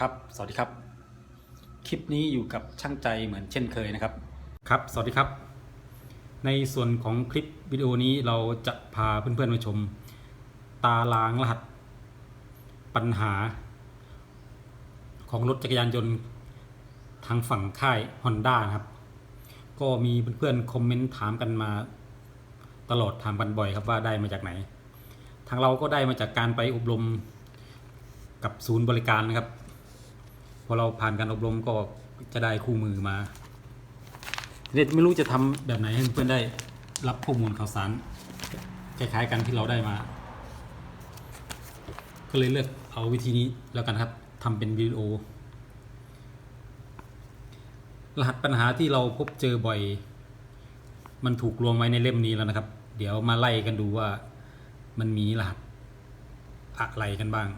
ครับ สวัสดีครับ คลิปนี้อยู่กับช่างใจเหมือนเช่นเคยนะครับ ครับ สวัสดีครับ ในส่วนของคลิปวิดีโอนี้เราจะพาเพื่อนๆมาชม ตารางรหัส ปัญหา ของรถจักรยานยนต์ทางฝั่งค่าย Honda นะครับ ก็มีเพื่อนๆคอมเมนต์ถามกันมา ตลอดถามกันบ่อยครับว่าได้มาจากไหน ทางเราก็ได้มาจากการไปอบรมกับศูนย์บริการนะครับ พอเราผ่านการอบรมก็จะได้คู่มือมาเด็ดไม่รู้จะทำแบบไหนให้เพื่อนได้รับข้อมูลข่าวสารคล้ายๆกันที่เราได้มา ก็เลยเลือกเอาวิธีนี้แล้วกันครับทำเป็นวิดีโอ รหัสปัญหาที่เราพบเจอบ่อย มันถูกรวมไว้ในเล่มนี้แล้วนะครับ เดี๋ยวมาไล่กันดูว่ามันมีรหัสอะไรกันบ้าง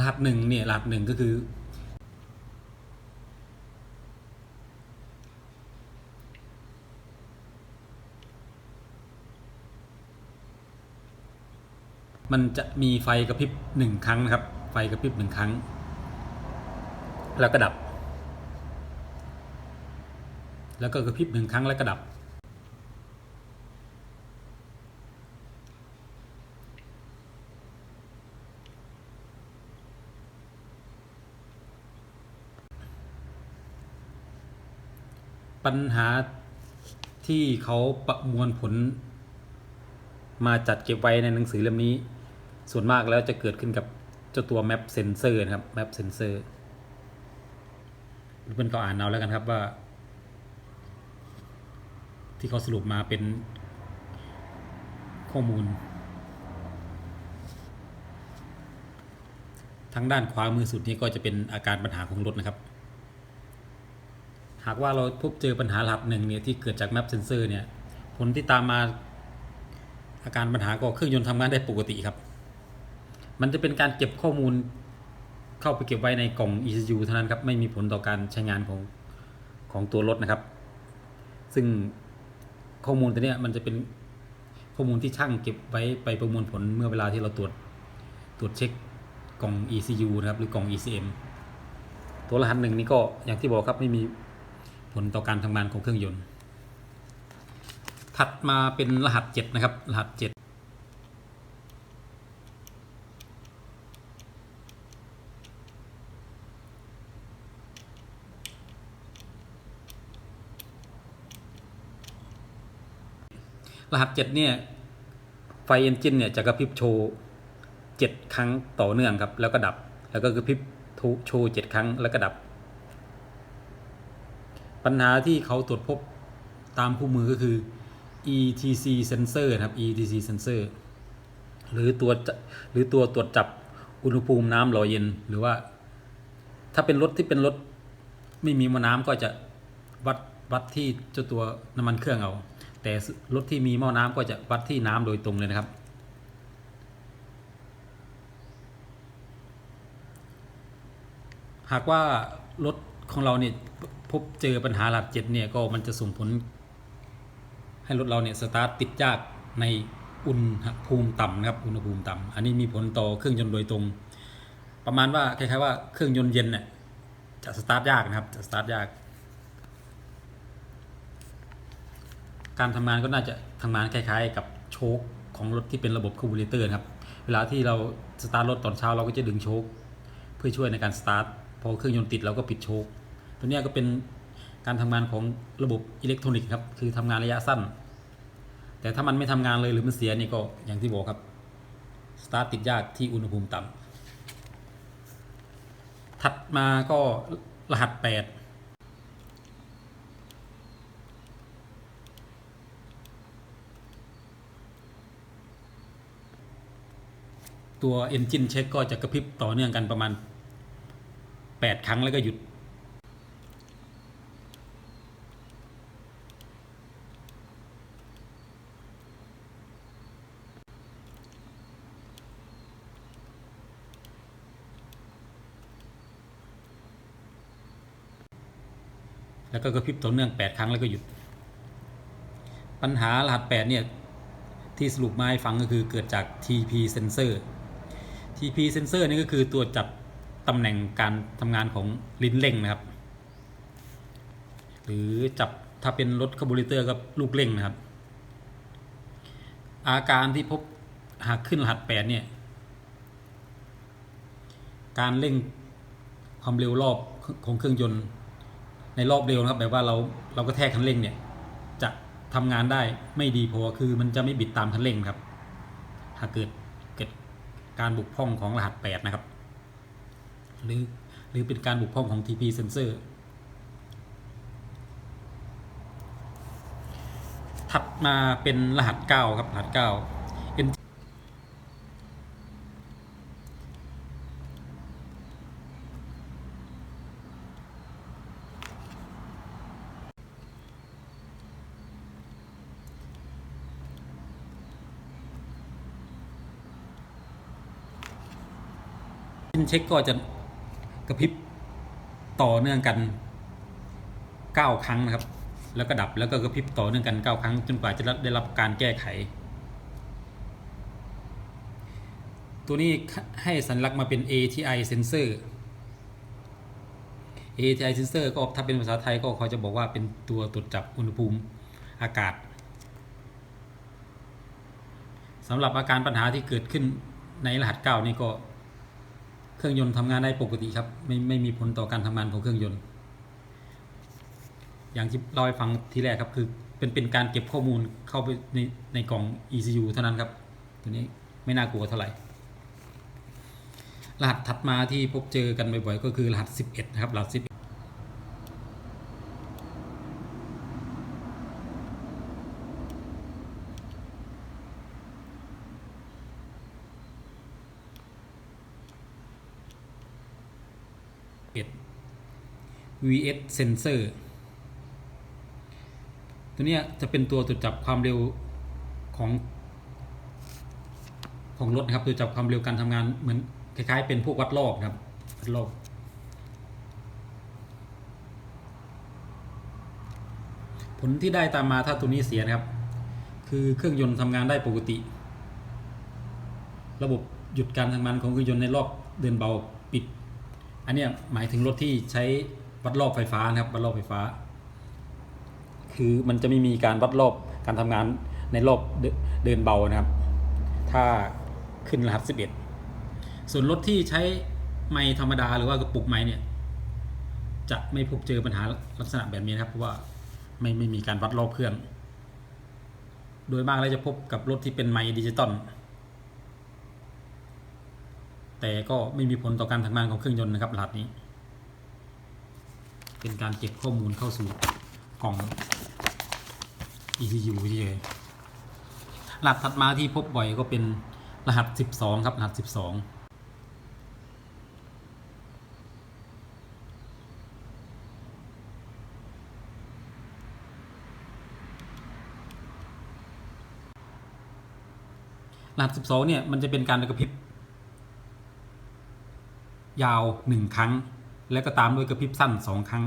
รหัสหนึ่งเนี่ยรหัสหนึ่งก็คือมันจะมีไฟกระพริบหนึ่งครั้งนะครับ ไฟกระพริบหนึ่งครั้ง แล้วก็ดับ แล้วก็กระพริบหนึ่งครั้งแล้วก็ดับ ปัญหาที่เขาประมวลผล มาจัดเก็บไว้ในหนังสือเล่มนี้ ส่วนมากแล้วจะเกิดขึ้นกับเจ้าตัว map sensor นะครับ map sensor เพื่อนก็อ่านเอาแล้วกันครับว่า ที่เขาสรุปมาเป็นข้อมูล ทางด้านขวามือสุดนี้ก็จะเป็นอาการปัญหาของรถนะครับ หากว่าเราพบเจอปัญหารหัสหนึ่งเนี่ยที่เกิดจาก map sensor เนี่ยผลที่ตามมาอาการปัญหาก็เครื่องยนต์ทำงานได้ปกติครับ มันจะเป็นการเก็บข้อมูลเข้าไปเก็บไว้ในกล่อง ECU เท่านั้นครับไม่มีผลต่อการใช้งานของของตัวรถนะครับ ซึ่งข้อมูลตัวเนี้ยมันจะเป็นข้อมูลที่ช่างเก็บไว้ไปประมวลผลเมื่อเวลาที่เราตรวจตรวจเช็คกล่อง ECU นะครับหรือกล่อง ECM ตัวรหัสหนึ่งนี้ก็อย่างที่บอกครับไม่มี ผลต่อการทำงานของเครื่องยนต์ ถัดมาเป็นรหัส 7 นะครับ รหัส 7 รหัส 7 เนี่ย ไฟเอนจินเนี่ยจะกระพริบโชว์ 7 ครั้งต่อเนื่องครับ แล้วก็ดับ แล้วก็กระพริบโชว์ 7 ครั้งแล้วก็ดับ ปัญหาที่เขาตรวจพบตามคู่มือก็คือ ETC sensor นะครับ ETC sensor หรือตัวหรือตัวตรวจจับอุณหภูมิน้ำหล่อเย็น หรือว่า ถ้าเป็นรถที่เป็นรถไม่มีมอน้ำก็จะวัดวัดที่เจ้าตัวน้ำมันเครื่องเอาแต่รถที่มีหม้อน้ำก็จะวัดที่น้ำโดยตรงเลยนะครับ หากว่ารถของเราเนี่ย พบเจอปัญหาหลักเจ็ดเนี่ยก็มันจะส่งผล ให้รถเราเนี่ยสตาร์ทติดยากในอุณหภูมิต่ำนะครับอุณหภูมิต่ำอันนี้มีผลต่อเครื่องยนต์โดยตรง ประมาณว่าคล้ายๆว่าเครื่องยนต์เย็นเนี่ยจะสตาร์ทยากนะครับจะสตาร์ทยาก การทำงานก็น่าจะทำงานคล้าย ๆ กับโชคของรถที่เป็นระบบคาร์บูเรเตอร์ครับเวลาที่เราสตาร์ทรถตอนเช้าเราก็จะดึงโชคเพื่อช่วยในการสตาร์ทพอเครื่องยนต์ติดเราก็ปิดโชค ตัวนี้ก็เป็นการทำงานของระบบอิเล็กทรอนิกส์ครับ คือทำงานระยะสั้น แต่ถ้ามันไม่ทำงานเลยหรือมันเสียนี่ก็อย่างที่บอกครับ สตาร์ทติดยากที่อุณหภูมิต่ำถัดมาก็รหัส 8ตัว Engine Check ก็จะกระพริบต่อเนื่องกันประมาณ 8 ครั้งแล้วก็หยุด แล้วก็กระพริบต่อเนื่อง8ครั้งแล้วก็หยุด ปัญหารหัส8เนี่ย ที่สรุปมาให้ฟังก็คือเกิดจาก TP sensor TP sensor นี่ก็คือตัวจับตำแหน่งการทำงานของลิ้นเร่งนะครับ หรือจับถ้าเป็นรถคาร์บูเรเตอร์ก็ลูกเร่งนะครับ อาการที่พบหากขึ้นรหัสแปดเนี่ย การเร่งความเร็วรอบของเครื่องยนต์ ในรอบเร็วนะครับแบบว่าเราเราก็แทกคันเร่งเนี่ยจะทำงานได้ไม่ดีพอคือมันจะไม่บิดตามคันเร่งครับถ้าเกิดเกิดการบุกพร่องของรหัสแปดนะครับ หรือหรือเป็นการบุกพร่องของ TP sensor ถัดมาเป็นรหัส 9 ครับรหัส 9 N ิน เช็คก็จะกระพริบต่อเนื่องกัน 9 ครั้งนะครับ แล้วก็ดับแล้วก็กระพริบต่อเนื่องกัน 9 ครั้ง จนกว่าจะได้รับการแก้ไข ตัวนี้ให้สัญลักษณ์มาเป็น ATI sensor ATI sensor ก็ถ้าเป็นภาษาไทยก็เขาจะบอกว่าเป็นตัวตรวจจับอุณหภูมิอากาศสำหรับอาการปัญหาที่เกิดขึ้นในรหัส 9 นี่ก็ เครื่องยนต์ทำงานได้ปกติครับ ไม่ไม่มีผลต่อการทำงานของเครื่องยนต์ อย่างที่เราได้ฟังทีแรกครับ คือเป็นเป็นการเก็บข้อมูลเข้าไปในในกล่อง ECU เท่านั้นครับ ตัวนี้ไม่น่ากลัวเท่าไหร่ รหัสถัดมาที่พบเจอกันบ่อยๆก็คือรหัส 11 นะครับรหัส VS sensor ตัวนี้จะเป็นตัวตรวจจับความเร็วของของรถนะครับตรวจจับความเร็วการทำงานเหมือนคล้ายๆ เป็นพวกวัดรอบนะครับวัดรอบผลที่ได้ตามมาถ้าตัวนี้เสียนะครับ คือเครื่องยนต์ทำงานได้ปกติ ระบบหยุดการทำงานของเครื่องยนต์ในรอบเดินเบาปิด อันนี้หมายถึงรถที่ใช้ วัดรอบไฟฟ้านะครับ วัดรอบไฟฟ้า คือมันจะไม่มีการวัดรอบการทำงานในรอบเดเดินเบานะครับ ถ้าขึ้นรหัส 11 ส่วนรถที่ใช้ไม้ธรรมดาหรือว่ากระปุกไม้เนี่ย จะไม่พบเจอปัญหาลักษณะแบบนี้นะครับเพราะว่าไม่ไม่มีการวัดรอบเครื่อง โดยมากแล้วจะพบกับรถที่เป็นไม้ดิจิตอลแต่ก็ไม่มีผลต่อการทำงานของเครื่องยนต์นะครับรหัสนี้ เป็นการเก็บข้อมูลเข้าสู่กล่อง ECU เฉยรหัสถัดมาที่พบบ่อยก็เป็นรหัส 12 ครับ รหัส 12รหัส12 เนี่ย มันจะเป็นการกระพริบ ยาว1ครั้ง แล้วก็ตามด้วยกระพริบสั้น 2 ครั้ง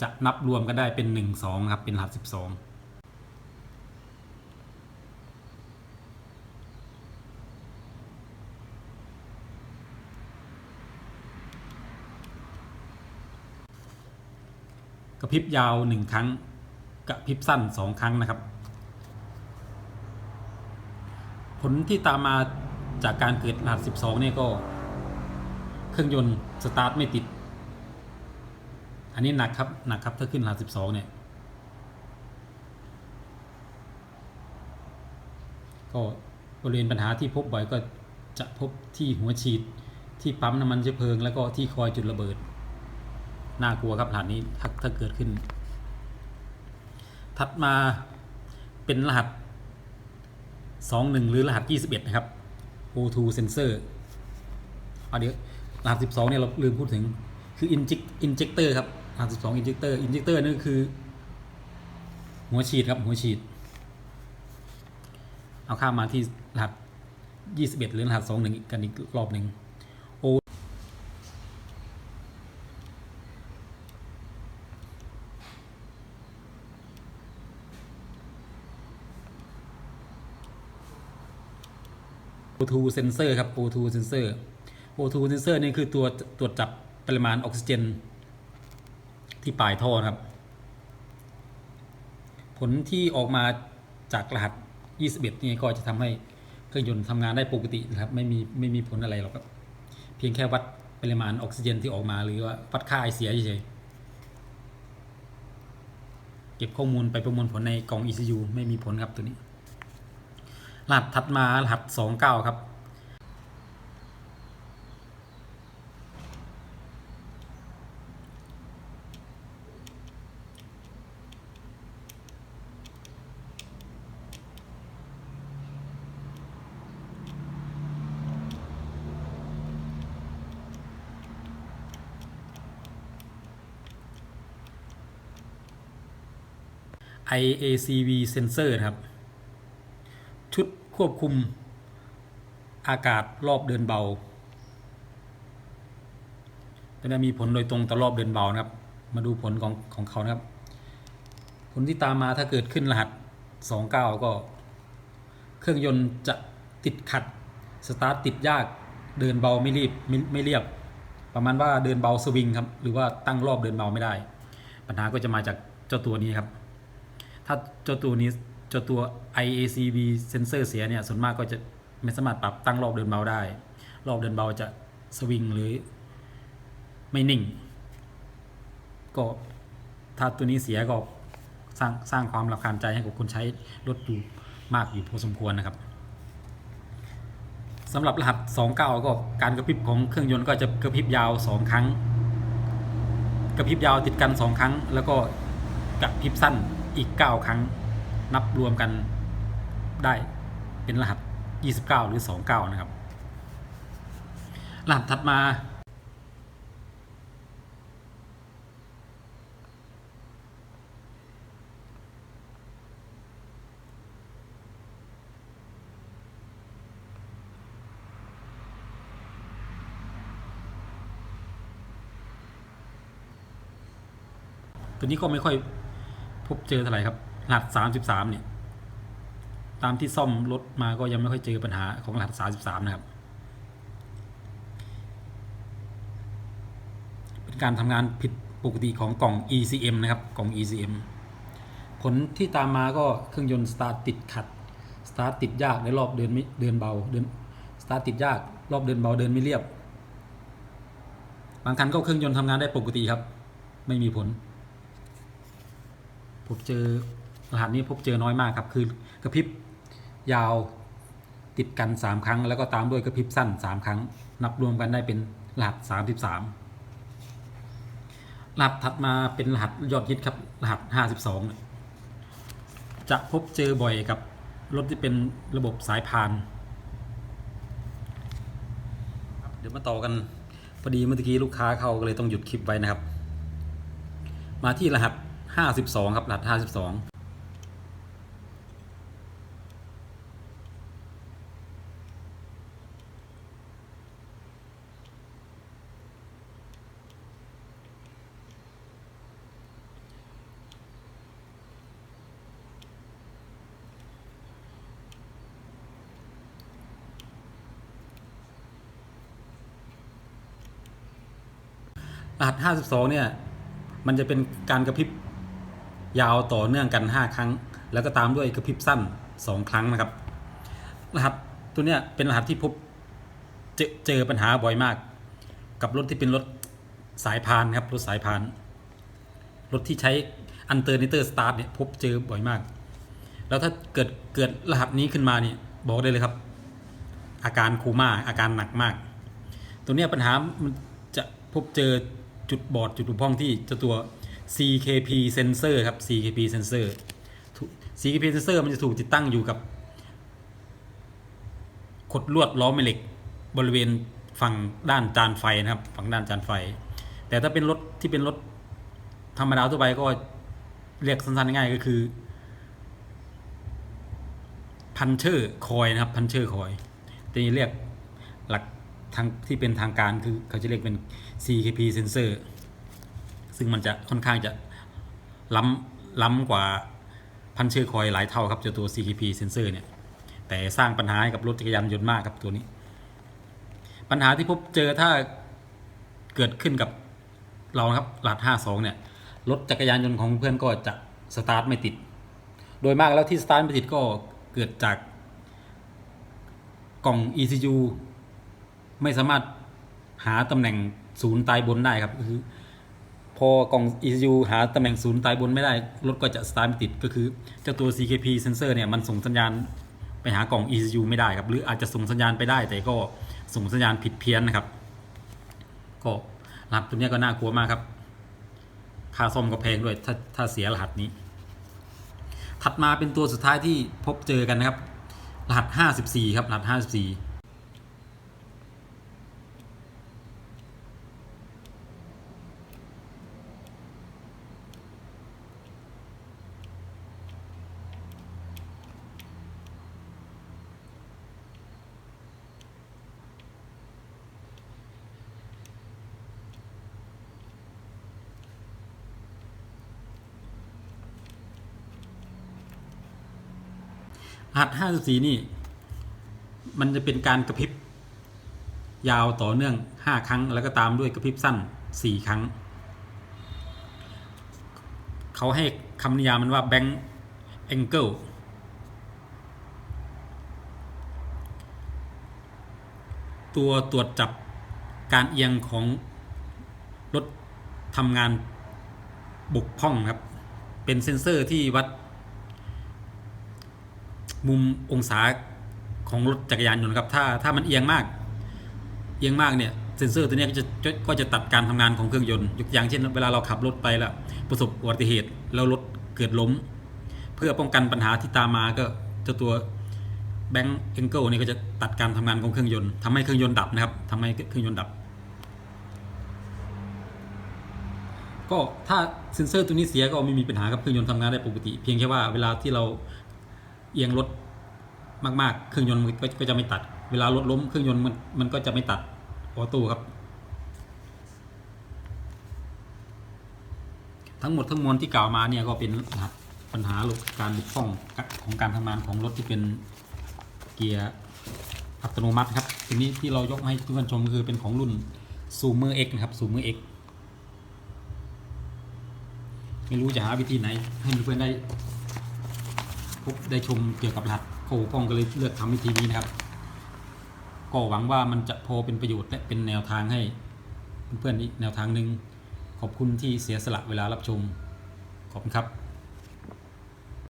จะนับรวมกันได้เป็น 1 2 ครับ เป็นรหัส12กระพริบยาว1ครั้งกระพริบสั้น2ครั้งนะครับ ผลที่ตามมาจากการเกิดรหัส12เนี่ยก็ รื่องยนต์สตาร์ทไม่ติด อันนี้หนักครับ หนักครับ ถ้าขึ้นรหัส12เนี่ย ก็บริเวณปัญหาที่พบบ่อยก็จะพบที่หัวฉีดที่ปั๊มน้ำมันเชื้อเพลิง แล้วก็ที่คอยจุดระเบิด น่ากลัวครับรหัสนี้ถ้าถ้าเกิดขึ้น ถัดมาเป็นรหัส 21 หรือรหัส 21 นะครับ O2 sensor เอาเดี๋ยว รหัส12เนี่ยเราลืมพูดถึงคือ inject injector ครับรหัส12 injector injector นั่นก็คือ หัวฉีดครับหัวฉีด เอาข้ามมาที่รหัส21 หรือรหัส21กันอีกรอบหนึ่ง O ร O2 sensor ครับ O2 sensor O2 sensor นี่คือตัวตรวจจับปริมาณออกซิเจน ที่ปลายท่อครับ ผลที่ออกมาจากรหัส 21 นี่ก็จะทำให้เครื่องยนต์ทำงานได้ปกตินะครับ ไม่มีไม่มีผลอะไรหรอกครับ เพียงแค่วัดปริมาณออกซิเจนที่ออกมาหรือว่าวัดค่าไอเสียเฉยๆเก็บข้อมูลไปประมวลผลในกล่อง ECU ไม่มีผลครับตัวนี้ รหัสถัดมารหัส 29 ครับ IACV sensor นะครับ ชุดควบคุมอากาศรอบเดินเบาจะมีผลโดยตรงต่อรอบเดินเบานะครับ มาดูผลของของเขานะครับ ผลที่ตามมาถ้าเกิดขึ้นรหัส 29 ก็ เครื่องยนต์จะติดขัด สตาร์ทติดยาก เดินเบาไม่รีบไม่ไม่เรียบ ประมาณว่าเดินเบาสวิงครับ หรือว่าตั้งรอบเดินเบาไม่ได้ ปัญหาก็จะมาจากเจ้าตัวนี้ครับ ถ้าเจ้าตัวนี้เจ้าตัว IACV sensor เสียเนี่ยส่วนมากก็จะไม่สามารถปรับตั้งรอบเดินเบาได้ รอบเดินเบาจะสวิงหรือไม่นิ่ง ก็ถ้าตัวนี้เสียก็สร้างสร้างความรำคาญใจให้กับคนใช้รถอยู่มากอยู่พอสมควรนะครับสำหรับรหัส 29 ก็การกระพริบของเครื่องยนต์ก็จะกระพริบยาว 2 ครั้ง กระพริบยาวติดกัน 2 ครั้ง แล้วก็กระพริบสั้น อีก 9 ครั้งนับรวมกันได้เป็นรหัส 29 หรือ 29 นะครับ รหัสถัดมา ตัวนี้ก็ไม่ค่อย พบเจอเท่าไหร่ครับรหัส33เนี่ย ตามที่ซ่อมรถมาก็ยังไม่ค่อยเจอปัญหาของรหัส33นะครับ เป็นการทำงานผิดปกติของกล่อง ECM นะครับกล่อง ECM ผลที่ตามมาก็เครื่องยนต์สตาร์ทติดขัดสตาร์ทติดยากในรอบเดินไม่เดินเบาเดินสตาร์ทติดยากรอบเดินเบาเดินไม่เรียบบางคันก็เครื่องยนต์ทำงานได้ปกติครับ ไม่มีผล พบเจอรหัสนี้พบเจอน้อยมากครับ คือกระพริบยาวติดกัน 3 ครั้ง แล้วก็ตามด้วยกระพริบสั้น 3 ครั้ง นับรวมกันได้เป็นรหัส 33 รหัสถัดมาเป็นรหัสยอดฮิตครับ รหัส 52 จะพบเจอบ่อยกับรถที่เป็นระบบสายพาน เดี๋ยวมาต่อกันพอดีเมื่อกี้ลูกค้าเข้าก็เลยต้องหยุดคลิปไว้นะครับ มาที่รหัส 52ครับรหัส52รหัส 52 เนี่ย มันจะเป็นการกระพริบ ยาวต่อเนื่องกัน 5 ครั้ง แล้วก็ตามด้วยกระพริบสั้น 2 ครั้งนะครับ รหัสตัวเนี้ยเป็นรหัสที่พบเจอเจอปัญหาบ่อยมาก กับรถที่เป็นรถสายพานครับรถสายพาน รถที่ใช้อันเตอร์เนเตอร์สตาร์ทเนี่ยพบเจอบ่อยมาก แล้วถ้าเกิดเกิดรหัสนี้ขึ้นมาเนี่ยบอกได้เลยครับ อาการคูม่าอาการหนักมาก ตัวเนี้ยปัญหามันจะพบเจอจุดบอดจุดบกพร่องที่เจ้าตัว CKP sensor ครับ CKP sensor CKP sensor มันจะถูกติดตั้งอยู่กับขดลวดล้อแม่เหล็กบริเวณฝั่งด้านจานไฟนะครับฝั่งด้านจานไฟ แต่ถ้าเป็นรถที่เป็นรถธรรมดาทั่วไปก็เรียกสั้นๆง่ายก็คือพันเชอร์คอยนะครับพันเชอร์คอยแต่เรียกหลักทางที่เป็นทางการคือเขาจะเรียกเป็น CKP sensor ซึ่งมันจะค่อนข้างจะล้ำล้ำกว่าพันเชอร์คอยหลายเท่าครับเจ้าตัว CKP sensor เนี่ย แต่สร้างปัญหาให้กับรถจักรยานยนต์มากครับตัวนี้ ปัญหาที่พบเจอถ้าเกิดขึ้นกับเราครับรหัส52 เนี่ย รถจักรยานยนต์ของเพื่อนก็จะสตาร์ทไม่ติด โดยมากแล้วที่สตาร์ทไม่ติดก็เกิดจากกล่อง ECU ไม่สามารถหาตำแหน่งศูนย์ตายบนได้ครับคือ พอกล่อง ECU หาตำแหน่งศูนย์ตายบนไม่ได้ รถก็จะสตาร์ทไม่ติดก็คือเจ้าตัว CKP sensor เนี่ยมันส่งสัญญาณไปหากล่อง ECU ไม่ได้ครับ หรืออาจจะส่งสัญญาณไปได้ แต่ก็ส่งสัญญาณผิดเพี้ยนนะครับ ก็รหัสตัวนี้ก็น่ากลัวมากครับค่าซ่อมก็แพงด้วยถ้าถ้าเสียรหัสนี้ ถัดมาเป็นตัวสุดท้ายที่พบเจอกันนะครับ รหัส 54 ครับรหัส 54 รหัส54นี่ มันจะเป็นการกระพริบ ยาวต่อเนื่อง5ครั้ง แล้วก็ตามด้วยกระพริบสั้น4ครั้ง เขาให้คำนิยามมันว่า bank angle ตัวตรวจจับการเอียงของรถทำงานบกพร่องครับ เป็นเซ็นเซอร์ที่วัด มุมองศาของรถจักรยานยนต์ครับถ้าถ้ามันเอียงมาก เอียงมากเนี่ยเซ็นเซอร์ตัวนี้ก็จะจะก็จะตัดการทำงานของเครื่องยนต์ยกอย่างเช่น เวลาเราขับรถไปแล้วประสบอุบัติเหตุแล้วรถเกิดล้ม เพื่อป้องกันปัญหาที่ตามมาก็เจ้าตัวแบงก์เอ็นเกิลนี่ก็จะตัดการทำงานของเครื่องยนต์ทำให้เครื่องยนต์ดับนะครับทำให้เครื่องยนต์ดับ ก็ถ้าเซ็นเซอร์ตัวนี้เสียก็ไม่มีปัญหาครับเครื่องยนต์ทำงานได้ปกติ เพียงแค่ว่าเวลาที่เรา เอียงรถมากๆ เครื่องยนต์มันก็จะไม่ตัด เวลารถล้มเครื่องยนต์มันมันก็จะไม่ตัดออโต้ครับ ทั้งหมดทั้งมวลที่กล่าวมาเนี่ยก็เป็นรหัสปัญหาการบกพร่องของการทำงานของรถที่เป็นเกียร์อัตโนมัติครับทีนี้ที่เรายกมาให้ทุกท่านชมคือเป็นของรุ่น Zoomer X นะครับ Zoomer X ไม่รู้จะหาวิธีไหนให้เพื่อนๆได้ พบได้ชมเกี่ยวกับรหัสโคพ่องก็เลยเลือกทำวิธีนี้นะครับ ก็หวังว่ามันจะพอเป็นประโยชน์และเป็นแนวทางให้เพื่อนๆอีกแนวทางหนึ่งขอบคุณที่เสียสละเวลารับชมขอบคุณครับ